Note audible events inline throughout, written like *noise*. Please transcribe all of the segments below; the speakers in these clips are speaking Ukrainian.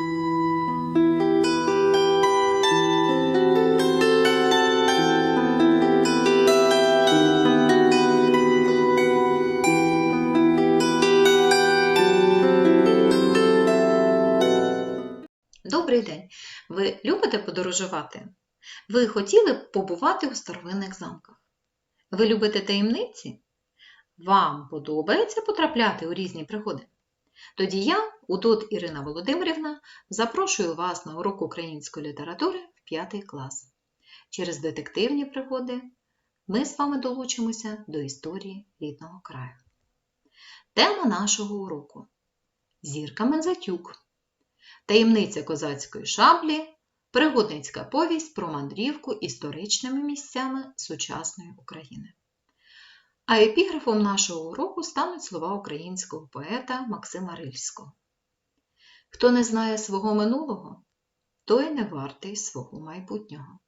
Добрий день! Ви любите подорожувати? Ви хотіли б побувати у старовинних замках? Ви любите таємниці? Вам подобається потрапляти у різні пригоди? Тоді я, Удот Ірина Володимирівна, запрошую вас на урок української літератури в 5 клас. Через детективні пригоди ми з вами долучимося до історії рідного краю. Тема нашого уроку Зірка Мензатюк. Таємниця козацької шаблі, пригодницька повість про мандрівку історичними місцями сучасної України. А епіграфом нашого уроку стануть слова українського поета Максима Рильського. Хто не знає свого минулого, той не вартий свого майбутнього.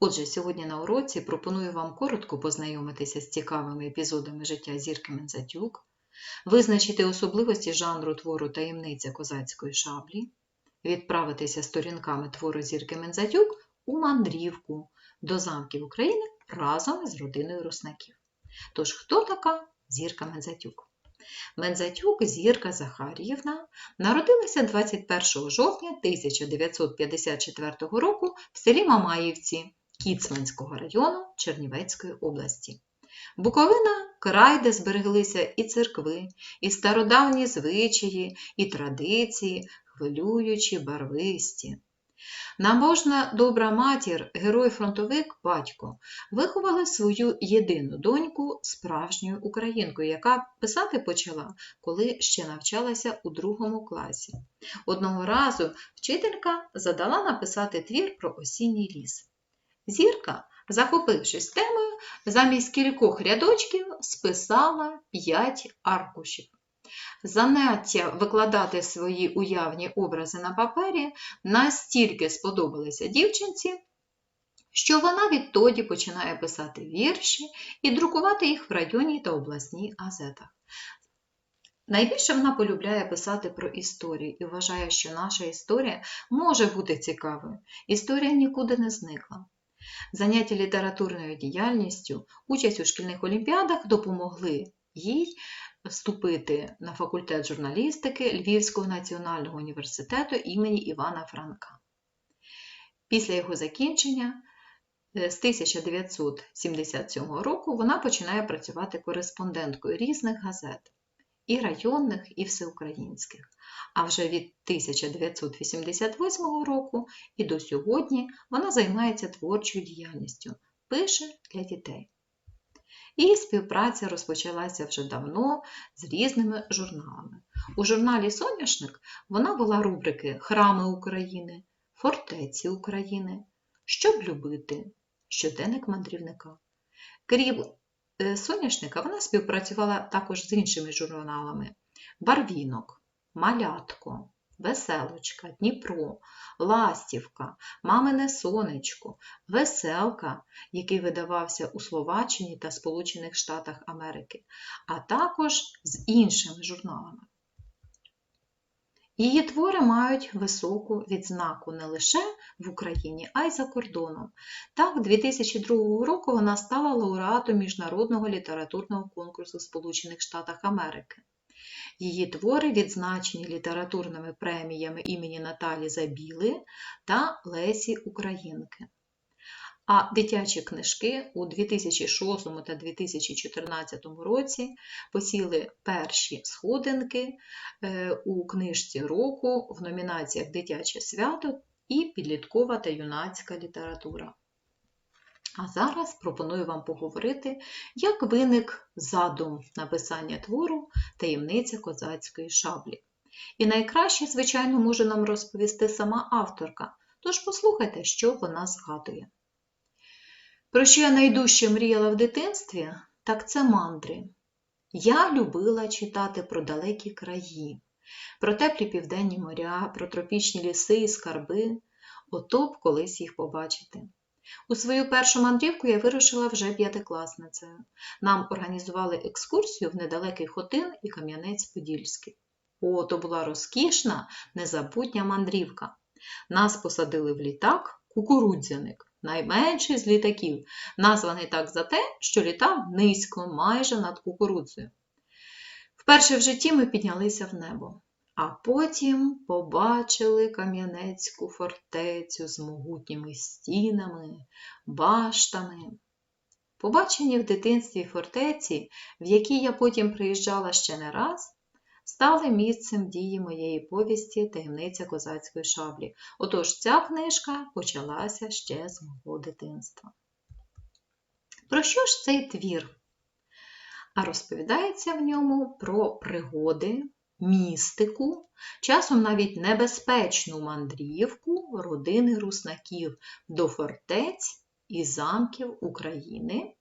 Отже, сьогодні на уроці пропоную вам коротко познайомитися з цікавими епізодами життя зірки Мензатюк, визначити особливості жанру твору таємниця козацької шаблі, відправитися сторінками твору зірки Мензатюк у мандрівку до замків України разом із родиною руснаків. Тож, хто така зірка Мензатюк? Мензатюк Зірка Захаріївна народилася 21 жовтня 1954 року в селі Мамаївці Кіцманського району Чернівецької області. Буковина край, де збереглися і церкви, і стародавні звичаї, і традиції, хвилюючі, барвисті. Наможна добра матір, герой-фронтовик батько, виховала свою єдину доньку справжньою українкою, яка писати почала, коли ще навчалася у другому класі. Одного разу вчителька задала написати твір про осінній ліс. Зірка, захопившись темою, замість кількох рядочків списала п'ять аркушів. Заняття викладати свої уявні образи на папері настільки сподобалися дівчинці, що вона відтоді починає писати вірші і друкувати їх в районній та обласній газетах. Найбільше вона полюбляє писати про історію і вважає, що наша історія може бути цікавою. Історія нікуди не зникла. Заняття літературною діяльністю, участь у шкільних олімпіадах допомогли їй вступити на факультет журналістики Львівського національного університету імені Івана Франка. Після його закінчення е, з 1977 року вона починає працювати кореспонденткою різних газет і районних, і всеукраїнських. А вже від 1988 року і до сьогодні вона займається творчою діяльністю, пише для дітей. Її співпраця розпочалася вже давно з різними журналами. У журналі Соняшник вона вела рубрики Храми України, Фортеці України, Щоб любити, щоденник мандрівника. Крім е, Соняшника, вона співпрацювала також з іншими журналами Барвінок, Малятко, Веселочка, Дніпро, Ластівка, Мамине Сонечко, Веселка, який видавався у Словаччині та Сполучених Штатах Америки, а також з іншими журналами. Її твори мають високу відзнаку не лише в Україні, а й за кордоном. Так, 2002 року вона стала лауреатом Міжнародного літературного конкурсу в Сполучених Штатах Америки. Її твори відзначені літературними преміями імені Наталі Забіли та Лесі Українки. А дитячі книжки у 2006 та 2014 році посіли перші сходинки е, у книжці року в номінаціях Дитяче свято і підліткова та юнацька література. А зараз пропоную вам поговорити, як виник задум написання твору таємниця козацької шаблі. І найкраще, звичайно, може нам розповісти сама авторка, тож послухайте, що вона згадує. Про що я найдужче мріяла в дитинстві, так це мандри. Я любила читати про далекі краї, про теплі південні моря, про тропічні ліси і скарби, ото б колись їх побачити. У свою першу мандрівку я вирушила вже п'ятикласницею. Нам організували екскурсію в недалекий Хотин і Кам'янець-Подільський. О, то була розкішна, незабутня мандрівка. Нас посадили в літак кукурудзяник, найменший з літаків, названий так за те, що літав низько, майже над кукурудзою. Вперше в житті ми піднялися в небо, а потім побачили Кам'янецьку фортецю з могутніми стінами, баштами. Побачені в дитинстві фортеці, в якій я потім приїжджала ще не раз, стали місцем дії моєї повісті таємниця козацької шаблі. Отож ця книжка почалася ще з мого дитинства. Про що ж цей твір? А розповідається в ньому про пригоди, містику, часом навіть небезпечну мандрівку родини руснаків до фортець і замків України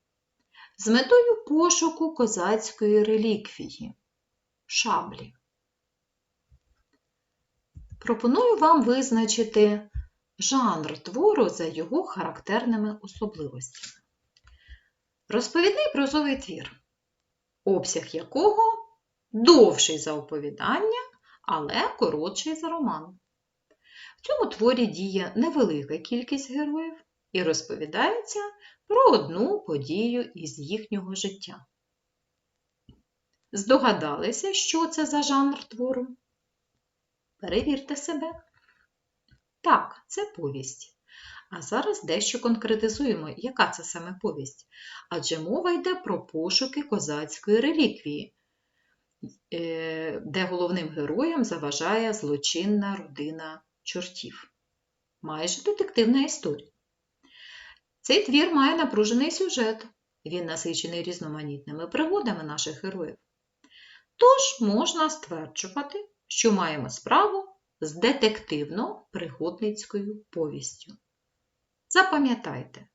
з метою пошуку козацької реліквії шаблі. Пропоную вам визначити жанр твору за його характерними особливостями. Розповідний прозовий твір, обсяг якого довший за оповідання, але коротший за роман. В цьому творі діє невелика кількість героїв і розповідається про одну подію із їхнього життя. Здогадалися, що це за жанр твору? Перевірте себе. Так, це повість. А зараз дещо конкретизуємо, яка це саме повість. Адже мова йде про пошуки козацької реліквії, де головним героям заважає злочинна родина чортів. Майже детективна історія. Цей твір має напружений сюжет. Він насичений різноманітними пригодами наших героїв. Тож можна стверджувати, що маємо справу з детективно-пригодницькою повістю. Запам'ятайте,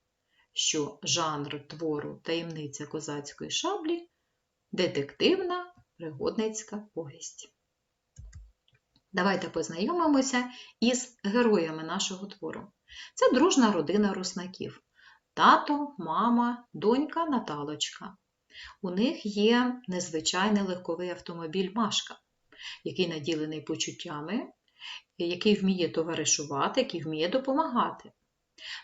що жанр твору таємниця козацької шаблі детективна пригодницька повість. Давайте познайомимося із героями нашого твору. Це дружна родина руснаків. Тато, мама, донька Наталочка. У них є незвичайний легковий автомобіль Машка, який наділений почуттями, який вміє товаришувати, який вміє допомагати.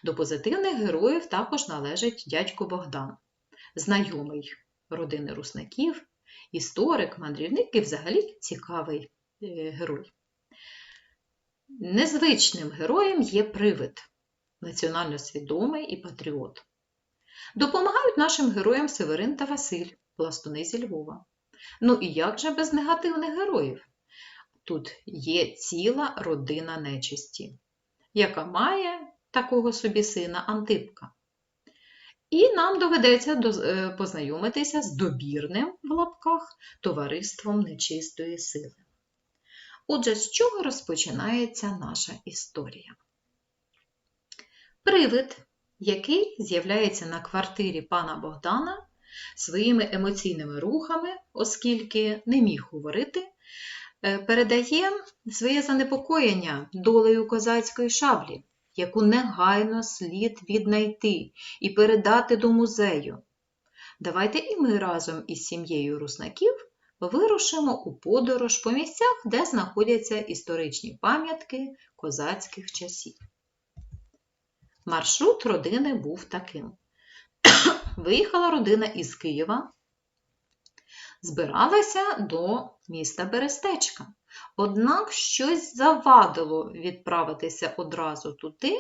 До позитивних героїв також належить дядько Богдан, знайомий родини руснаків, історик, мандрівник і взагалі цікавий е, герой. Незвичним героєм є привид, національно свідомий і патріот. Допомагають нашим героям Северин та Василь, пластуни зі Львова. Ну і як же без негативних героїв? Тут є ціла родина нечисті, яка має такого собі сина Антипка. І нам доведеться е, познайомитися з добірним в лапках товариством нечистої сили. Отже, з чого розпочинається наша історія? Привид який з'являється на квартирі пана Богдана своїми емоційними рухами, оскільки не міг говорити, е, передає своє занепокоєння долею козацької шаблі, яку негайно слід віднайти і передати до музею. Давайте і ми разом із сім'єю руснаків вирушимо у подорож по місцях, де знаходяться історичні пам'ятки козацьких часів. Маршрут родини був таким. *coughs* Виїхала родина із Києва, збиралася до міста Берестечка. Однак щось завадило відправитися одразу туди,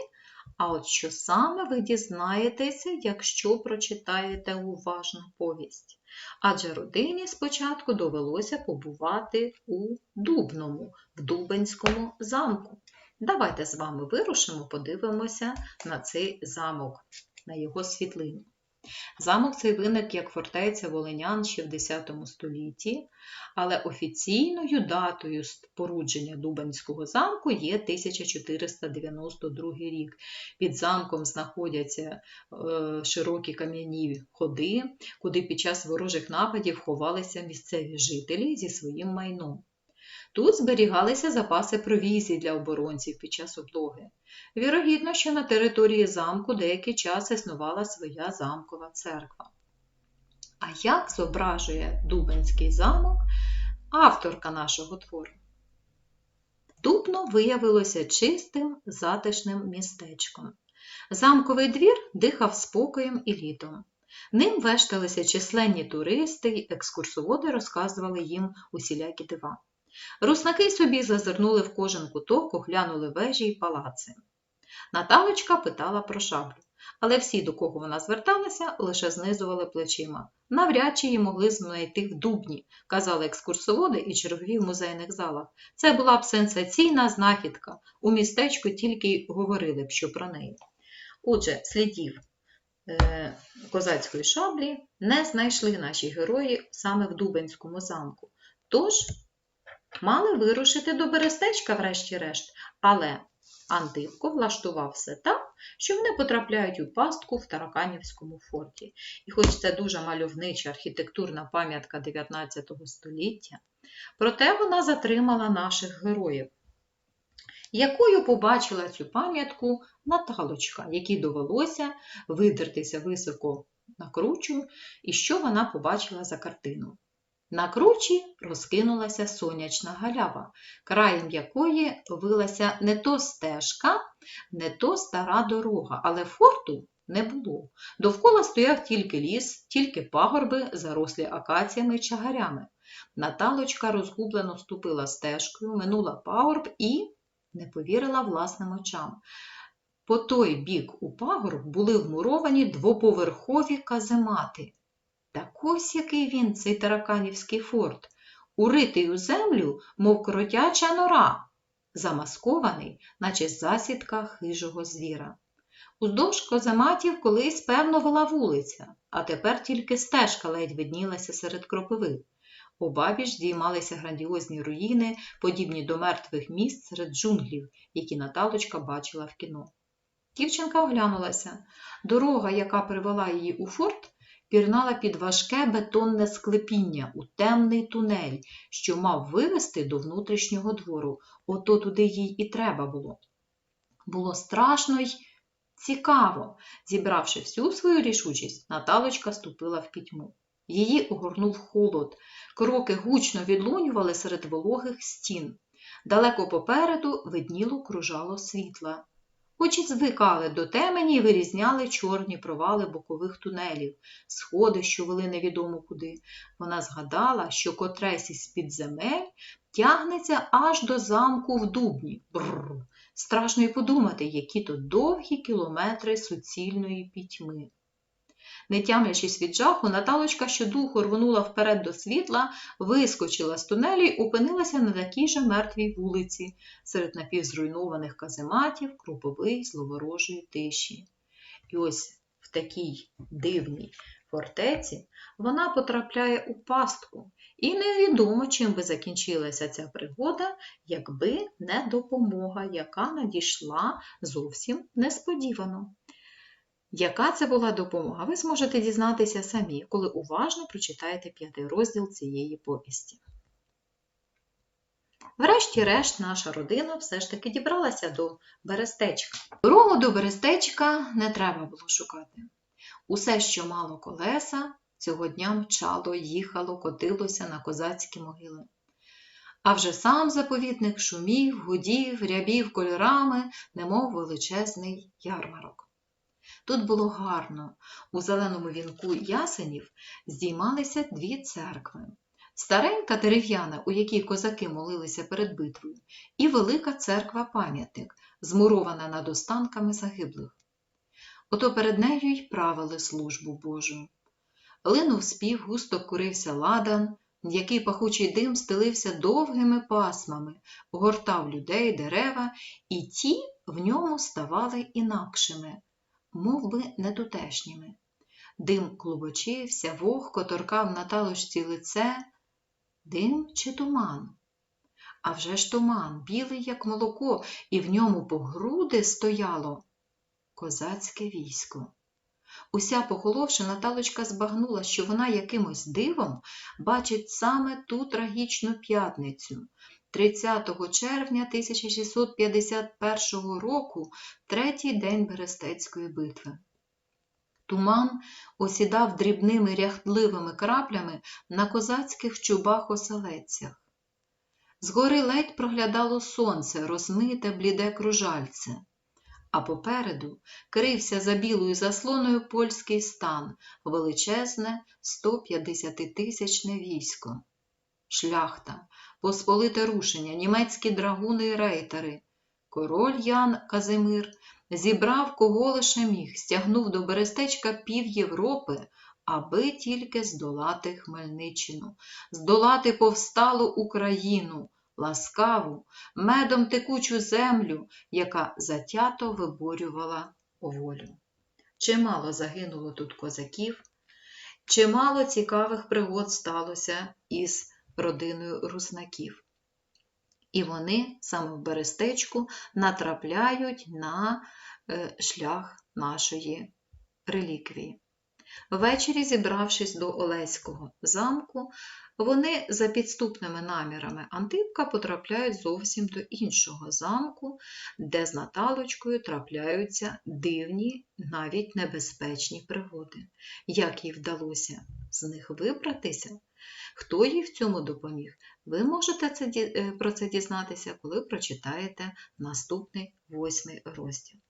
а от що саме ви дізнаєтеся, якщо прочитаєте уважну повість. Адже родині спочатку довелося побувати у Дубному, в Дубенському замку. Давайте з вами вирушимо, подивимося на цей замок, на його світлину. Замок цей виник як фортеця Волинян ще в X столітті, але офіційною датою спорудження Дубанського замку є 1492 рік. Під замком знаходяться е, широкі кам'яні ходи, куди під час ворожих нападів ховалися місцеві жителі зі своїм майном. Тут зберігалися запаси провізії для оборонців під час облоги. Вірогідно, що на території замку деякий час існувала своя замкова церква. А як зображує Дубенський замок авторка нашого твору. Дубно виявилося чистим, затишним містечком. Замковий двір дихав спокоєм і літом. Ним вешталися численні туристи екскурсоводи розказували їм усілякі дива. Руснаки собі зазирнули в кожен куток, оглянули вежі й палаци. Наталочка питала про шаблю, але всі, до кого вона зверталася, лише знизували плечима. Навряд чи її могли знайти в Дубні, казали екскурсоводи і чергові в музейних залах. Це була б сенсаційна знахідка. У містечку тільки й говорили б, що про неї. Отже, слідів е, козацької шаблі не знайшли наші герої саме в Дубенському замку. Тож мали вирушити до Берестечка, врешті-решт, але Антипко влаштував все так, що вони потрапляють у пастку в Тараканівському форті. І хоч це дуже мальовнича архітектурна пам'ятка 19 століття, проте вона затримала наших героїв. Якою побачила цю пам'ятку Наталочка, якій довелося видертися високо на кручу, і що вона побачила за картину. На кручі розкинулася сонячна галява, краєм якої вилася не то стежка, не то стара дорога, але форту не було. Довкола стояв тільки ліс, тільки пагорби, зарослі акаціями й чагарями. Наталочка розгублено ступила стежкою, минула пагорб і не повірила власним очам. По той бік у пагорб були вмуровані двоповерхові каземати. Так ось який він, цей тараканівський форт, уритий у землю, мов кротяча нора, замаскований, наче засідка хижого звіра. Уздовж козаматів колись, певно, вела вулиця, а тепер тільки стежка ледь виднілася серед кропиви. Обабіч здіймалися грандіозні руїни, подібні до мертвих міст серед джунглів, які Наталочка бачила в кіно. Дівчинка оглянулася. Дорога, яка привела її у форт, пірнала під важке бетонне склепіння у темний тунель, що мав вивести до внутрішнього двору. Ото туди їй і треба було. Було страшно й цікаво. Зібравши всю свою рішучість, Наталочка ступила в пітьму. Її огорнув холод. Кроки гучно відлунювали серед вологих стін. Далеко попереду видніло кружало світла. Очі звикали до темені і вирізняли чорні провали бокових тунелів, сходи, що вели невідомо куди. Вона згадала, що котресь із під земель тягнеться аж до замку в Дубні. Бррр. Страшно й подумати, які то довгі кілометри суцільної пітьми. Не тямлячись від жаху, Наталочка щодуху рвонула вперед до світла, вискочила з тунелі й опинилася на такій же мертвій вулиці, серед напівзруйнованих казематів, круповий зловорожої тиші. І ось в такій дивній фортеці вона потрапляє у пастку, і невідомо, чим би закінчилася ця пригода, якби не допомога, яка надійшла зовсім несподівано. Яка це була допомога, ви зможете дізнатися самі, коли уважно прочитаєте п'ятий розділ цієї повісті. Врешті-решт, наша родина все ж таки дібралася до Берестечка. Дорогу до Берестечка не треба було шукати. Усе, що мало колеса, цього дня мчало, їхало, котилося на козацькі могили. А вже сам заповідник шумів, гудів, рябів кольорами, немов величезний ярмарок. Тут було гарно. У зеленому вінку ясенів здіймалися дві церкви. Старенька дерев'яна, у якій козаки молилися перед битвою, і велика церква пам'ятник, змурована над останками загиблих. Ото перед нею й правили службу Божу. Линув спів, густо курився ладан, який пахучий дим стелився довгими пасмами, огортав людей, дерева, і ті в ньому ставали інакшими, мов би нетутешніми. Дим клубочився, вогко торкав на талочці лице, дим чи туман. А вже ж туман, білий, як молоко, і в ньому по груди стояло козацьке військо. Уся похоловши, Наталочка збагнула, що вона якимось дивом бачить саме ту трагічну п'ятницю, 30 червня 1651 року, третій день Берестецької битви. Туман осідав дрібними ряхтливими краплями на козацьких чубах-оселедцях. Згори ледь проглядало сонце, розмите бліде кружальце, а попереду крився за білою заслоною польський стан, величезне 150-тисячне військо. Шляхта, посполите рушення, німецькі драгуни і рейтери. Король Ян Казимир зібрав кого лише міг, стягнув до Берестечка пів Європи, аби тільки здолати Хмельниччину, здолати повсталу Україну, ласкаву, медом текучу землю, яка затято виборювала волю. Чимало загинуло тут козаків, чимало цікавих пригод сталося із родиною руснаків. І вони саме в Берестечку натрапляють на е, шлях нашої реліквії. Ввечері, зібравшись до Олеського замку, вони за підступними намірами Антипка потрапляють зовсім до іншого замку, де з Наталочкою трапляються дивні, навіть небезпечні пригоди. Як їй вдалося з них вибратися? Хто їй в цьому допоміг? Ви можете це, е, про це дізнатися, коли прочитаєте наступний восьмий розділ.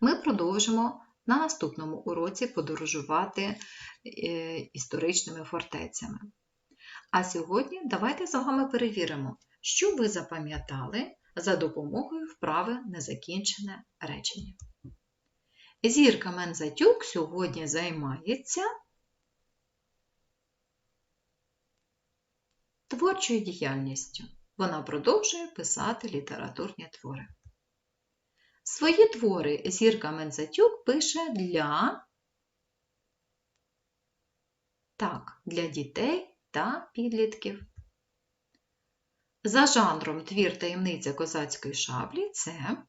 Ми продовжимо на наступному уроці подорожувати е, історичними фортецями. А сьогодні давайте з вами перевіримо, що ви запам'ятали за допомогою вправи незакінчене речення. Зірка Мензатюк сьогодні займається творчою діяльністю. Вона продовжує писати літературні твори. Свої твори Зірка Мензатюк пише для так, для дітей та підлітків. За жанром твір таємниця козацької шаблі це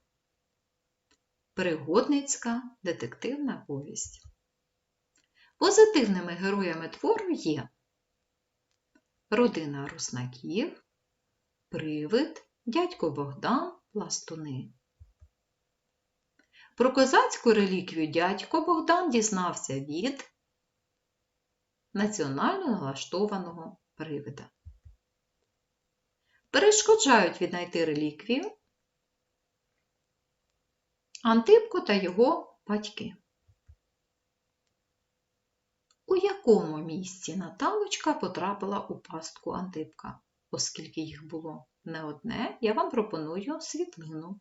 пригодницька детективна повість. Позитивними героями твору є родина руснаків, привид, дядько Богдан, пластуни. Про козацьку реліквію дядько Богдан дізнався від національно налаштованого привида. Перешкоджають віднайти реліквію Антипко та його батьки. У якому місці Наталочка потрапила у пастку Антипка? Оскільки їх було не одне, я вам пропоную світлину.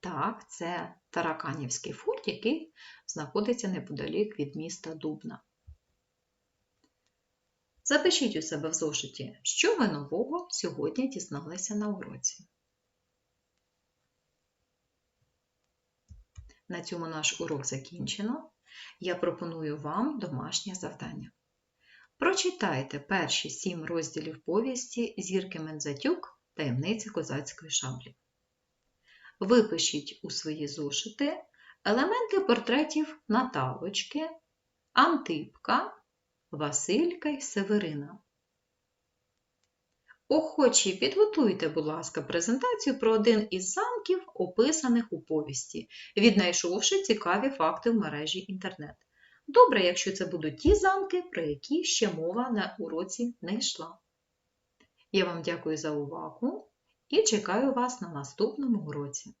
Так, це Тараканівський форт, який знаходиться неподалік від міста Дубна. Запишіть у себе в зошиті, що ви нового сьогодні дізналися на уроці. На цьому наш урок закінчено. Я пропоную вам домашнє завдання. Прочитайте перші сім розділів повісті Зірки Мензатюк Таємниця козацької шаблі. Випишіть у свої зошити елементи портретів Наталочки, Антипка, Василька й Северина. Охочі підготуйте, будь ласка, презентацію про один із замків, описаних у повісті, віднайшовши цікаві факти в мережі інтернет. Добре, якщо це будуть ті замки, про які ще мова на уроці не йшла. Я вам дякую за увагу і чекаю вас на наступному уроці.